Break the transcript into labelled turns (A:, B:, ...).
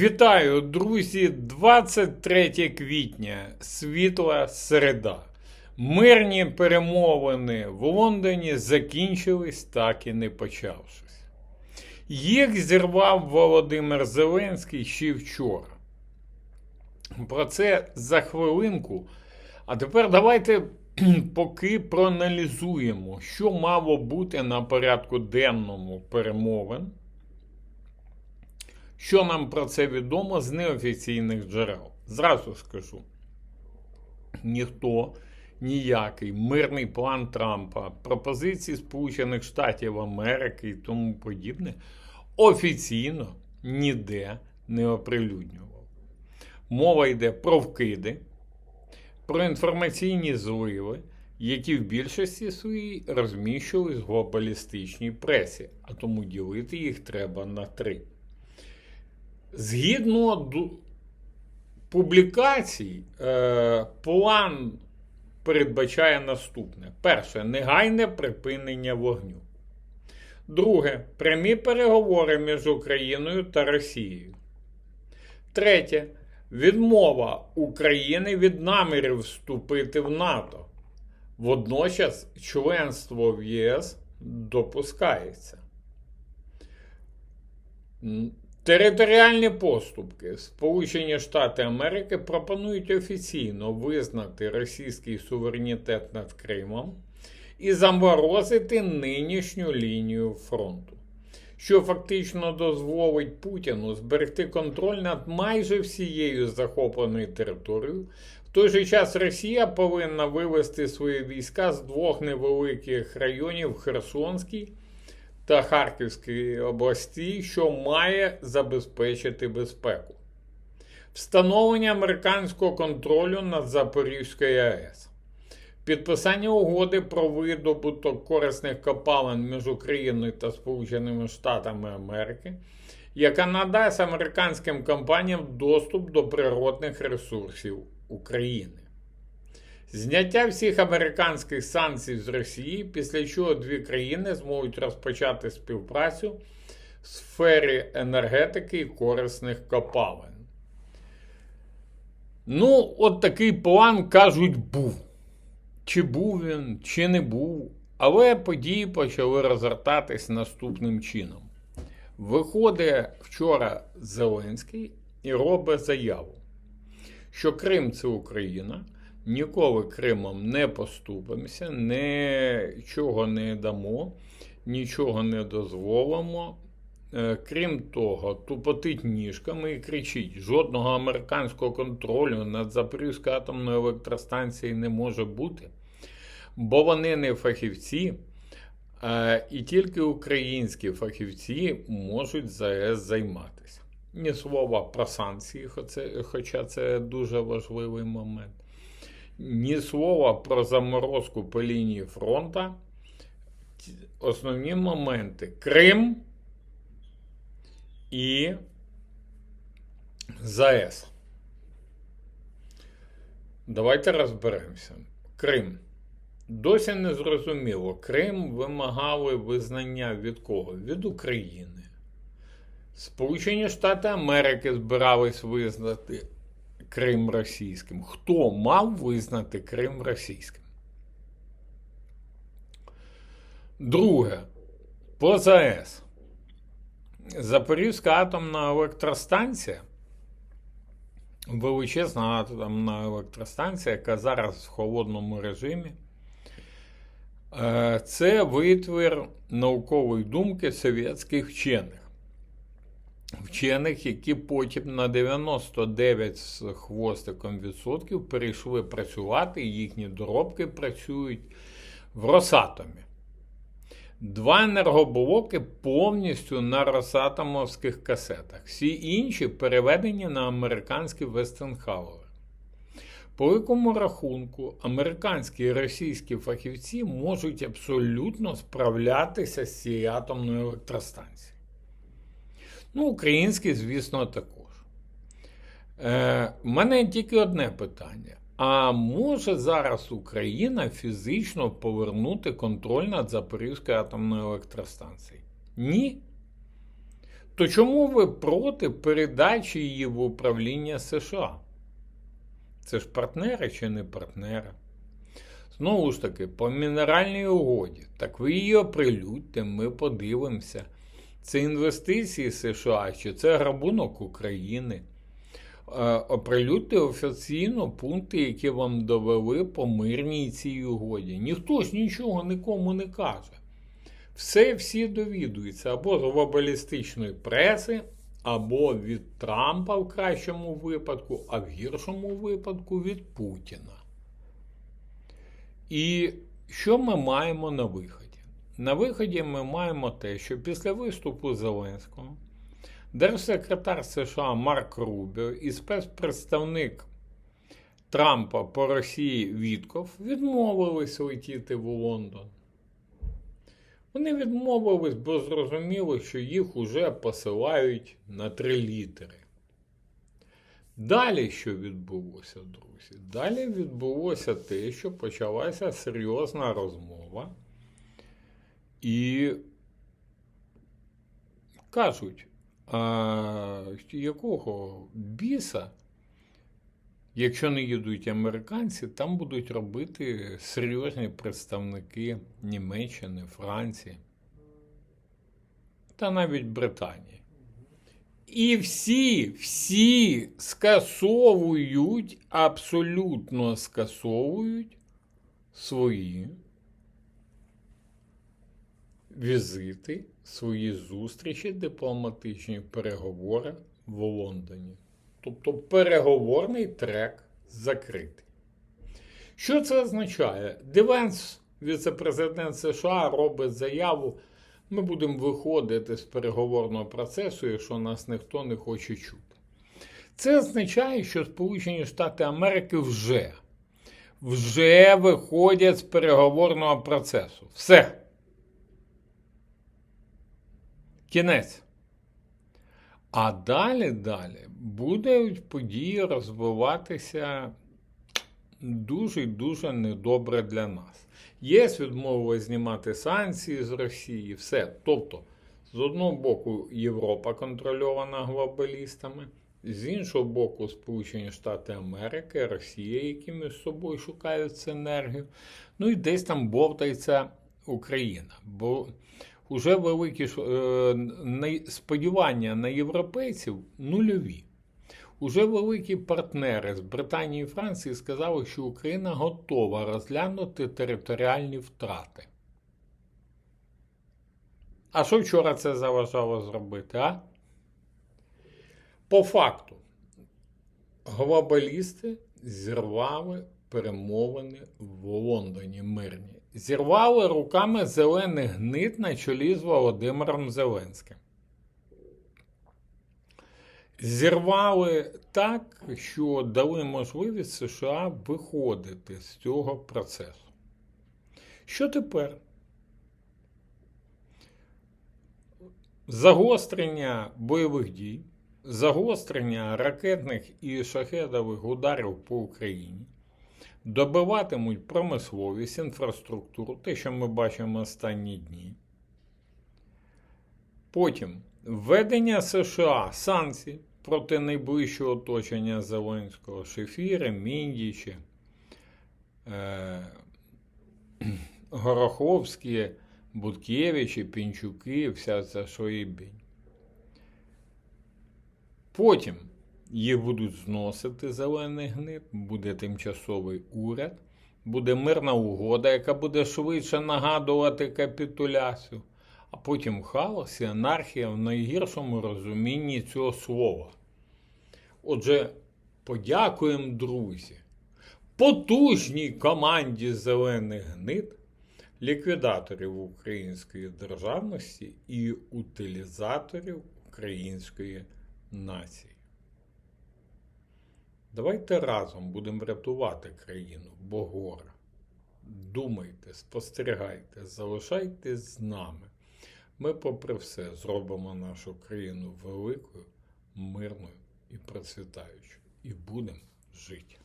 A: Вітаю, друзі! 23 квітня, світла середа. Мирні перемовини в Лондоні закінчились, так і не почавшись. Їх зірвав Володимир Зеленський ще вчора. Про це за хвилинку. А тепер давайте поки проаналізуємо, що мало бути на порядку денному перемовин. Що нам про це відомо з неофіційних джерел? Зразу скажу: ніхто ніякий мирний план Трампа, пропозиції Сполучених Штатів Америки і тому подібне офіційно ніде не оприлюднював. Мова йде про вкиди, про інформаційні зливи, які в більшості своїй розміщувались в глобалістичній пресі, а тому ділити їх треба на три. Згідно публікацій, е, план передбачає наступне: перше негайне припинення вогню. Друге прямі переговори між Україною та Росією. Третє відмова України від намірів вступити в НАТО. Водночас членство в ЄС допускається. Територіальні поступки. Сполучені Штати Америки пропонують офіційно визнати російський суверенітет над Кримом і заморозити нинішню лінію фронту, що фактично дозволить Путіну зберегти контроль над майже всією захопленою територією. В той же час Росія повинна вивести свої війська з двох невеликих районів Херсонській та Харківській області, що має забезпечити безпеку. Встановлення американського контролю над Запорізькою АЕС. Підписання угоди про видобуток корисних копалин між Україною та Сполученими Штатами Америки, яка надасть американським компаніям доступ до природних ресурсів України. Зняття всіх американських санкцій з Росії, після чого дві країни зможуть розпочати співпрацю в сфері енергетики і корисних копалин. Ну, от такий план, кажуть, був. Чи був він, чи не був. Але події почали розгортатись наступним чином. Виходить вчора Зеленський і робить заяву, що Крим це Україна ніколи Кримом не поступимося, нічого не дамо, нічого не дозволимо. Е, Крім того, тупотить ніжками і кричить: жодного американського контролю над Запорізькою атомною електростанцією не може бути, бо вони не фахівці, е, і тільки українські фахівці можуть ЗАЕС займатися. Ні слова про санкції, хоча це дуже важливий момент ні слова про заморозку по лінії фронту. Ті- Основні моменти Крим і ЗАЕС. Давайте розберемося. Крим. Досі не зрозуміло. Крим вимагали визнання від кого? Від України. Сполучені Штати Америки збирались визнати Крим російським. Хто мав визнати Крим російським? Друге. По ЗАЕС. Запорізька атомна електростанція. Величезна атомна електростанція, яка зараз в холодному режимі. Е, Це витвір наукової думки совєтських вчених вчених, які потім на 99 з хвостиком відсотків перейшли працювати, їхні доробки працюють в Росатомі. Два енергоблоки повністю на Росатомовських касетах. Всі інші переведені на американські Westinghouse. По великому рахунку, американські і російські фахівці можуть абсолютно справлятися з цією атомною електростанцією. Ну, українські, звісно, також. Е, в мене тільки одне питання: а може зараз Україна фізично повернути контроль над Запорізькою атомною електростанцією? Ні. То чому ви проти передачі її в управління США? Це ж партнери чи не партнери? Знову ж таки, по мінеральній угоді. Так ви її оприлюдьте, ми подивимося. Це інвестиції США чи це грабунок України. Е, Оприлюдьте офіційно пункти, які вам довели по мирній цій угоді. Ніхто ж нічого нікому не каже. Все всі довідуються або з глобалістичної преси, або від Трампа в кращому випадку, а в гіршому випадку від Путіна. І що ми маємо на виході? На виході ми маємо те, що після виступу Зеленського держсекретар США Марк Рубіо і спецпредставник Трампа по Росії Вітков відмовились летіти в Лондон. Вони відмовились, бо зрозуміли, що їх уже посилають на три літери. Далі що відбулося, друзі? Далі відбулося те, що почалася серйозна розмова. І кажуть, а якого біса, якщо не їдуть американці, там будуть робити серйозні представники Німеччини, Франції та навіть Британії. І всі, всі скасовують, абсолютно скасовують свої візити, свої зустрічі, дипломатичні переговори в Лондоні. Тобто переговорний трек закритий. Що це означає? Дивенс, віце-президент США, робить заяву. Ми будемо виходити з переговорного процесу, якщо нас ніхто не хоче чути. Це означає, що Сполучені Штати Америки вже, вже виходять з переговорного процесу. Все. Кінець. А далі, далі будуть події розвиватися дуже дуже недобре для нас. ЄС відмовилась знімати санкції з Росії, все. Тобто, з одного боку, Європа контрольована глобалістами, з іншого боку, Сполучені Штати Америки, Росія, які між собою шукають синергію. Ну і десь там бовтається Україна. Бо вже великі е, сподівання на європейців нульові. Уже великі партнери з Британії і Франції сказали, що Україна готова розглянути територіальні втрати. А що вчора це заважало зробити, а? По факту, глобалісти зірвали перемовини в Лондоні мирні. Зірвали руками зелених гнит на чолі з Володимиром Зеленським. Зірвали так, що дали можливість США виходити з цього процесу. Що тепер? Загострення бойових дій, загострення ракетних і шахедових ударів по Україні добиватимуть промисловість, інфраструктуру, те, що ми бачимо останні дні. Потім введення США санкцій проти найближчого оточення Зеленського Шефіри, Міндічі, е, Гороховські, Буткевичі, Пінчуки, вся ця шоїбінь. Потім їх будуть зносити зелений гнит, буде тимчасовий уряд, буде мирна угода, яка буде швидше нагадувати капітуляцію, а потім хаос і анархія в найгіршому розумінні цього слова. Отже, подякуємо, друзі, потужній команді зелених гнит, ліквідаторів української державності і утилізаторів української нації. Давайте разом будемо рятувати країну, бо гора. Думайте, спостерігайте, залишайтесь з нами. Ми, попри все, зробимо нашу країну великою, мирною і процвітаючою. І будемо жити.